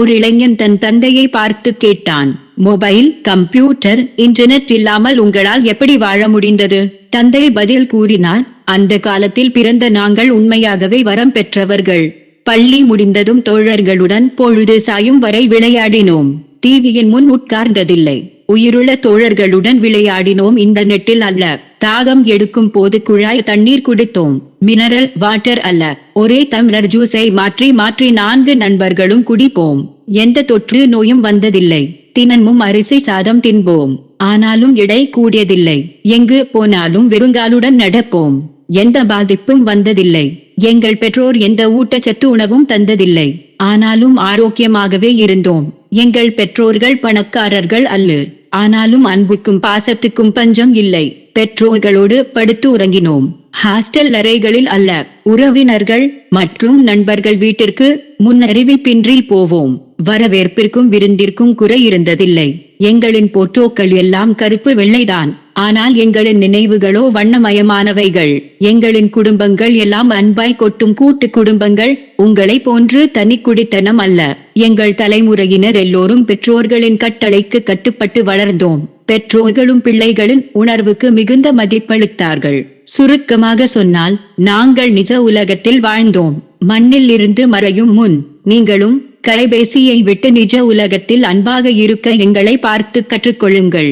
ஓர் இளைஞன் தன் தந்தையை பார்த்து கேட்டான் மொபைல் கம்ப்யூட்டர் இன்டர்நெட் இல்லாமல் உங்களால் எப்படி வாழ முடிந்தது? தந்தை பதில் கூறினார் அந்த காலத்தில் பிறந்த நாங்கள் உண்மையாகவே வரம் பெற்றவர்கள். பள்ளி முடிந்ததும் தோழர்களுடன் பொழுது சாயும் வரை விளையாடினோம். டிவியின் முன் உட்கார்ந்ததில்லை. உயிருள்ள தோழர்களுடன் விளையாடினோம் இன்டர்நெட்டில் அல்ல. தாகம் எடுக்கும் போது குழாய் தண்ணீர் குடித்தோம். மினரல் வாட்டர் அல்ல. ஒரே தம்ளர் ஜூஸை மாற்றி மாற்றி நான்கு நண்பர்களும் குடிப்போம். எந்த தொற்று நோயும் வந்ததில்லை. தினமும் அரிசி சாதம் தின்போம். ஆனாலும் எடை கூடியதில்லை. எங்கு போனாலும் வெறுங்காலுடன் நடப்போம். எந்த பாதிப்பும் வந்ததில்லை. எங்கள் பெற்றோர் எந்த ஊட்டச்சத்து உணவும் தந்ததில்லை. ஆனாலும் ஆரோக்கியமாகவே இருந்தோம். எங்கள் பெற்றோர்கள் பணக்காரர்கள் அல்ல. ஆனாலும் அன்புக்கும் பாசத்துக்கும் பஞ்சம் இல்லை. பெற்றோர்களோடு படுத்து உறங்கினோம். ஹாஸ்டல் அறைகளில் அல்ல உறவினர்கள் மற்றும் நண்பர்கள் வீட்டிற்கு முன்னறிவிப்பின்றி போவோம். வரவேற்பிற்கும் விருந்திற்கும் குறை இருந்ததில்லை. எங்களின் போட்டோக்கள் எல்லாம் கருப்பு வெள்ளைதான். ஆனால் எங்களின் நினைவுகளோ வண்ணமயமானவைகள். எங்களின் குடும்பங்கள் எல்லாம் அன்பாய் கொட்டும் கூட்டு குடும்பங்கள் உங்களை போன்று தனிக்குடித்தனம் அல்ல. எங்கள் தலைமுறையினர் எல்லோரும் பெற்றோர்களின் கட்டளைக்கு கட்டுப்பட்டு வளர்ந்தோம். பெற்றோர்களும் பிள்ளைகளின் உணர்வுக்கு மிகுந்த மதிப்பளித்தார்கள். சுருக்கமாக சொன்னால் நாங்கள் நிஜ உலகத்தில் வாழ்ந்தோம். மண்ணில் இருந்து மறையும் முன் நீங்களும் கலைபேசியை விட்டு நிஜ உலகத்தில் அன்பாக இருக்க எங்களை பார்த்து கற்றுக்கொள்ளுங்கள்.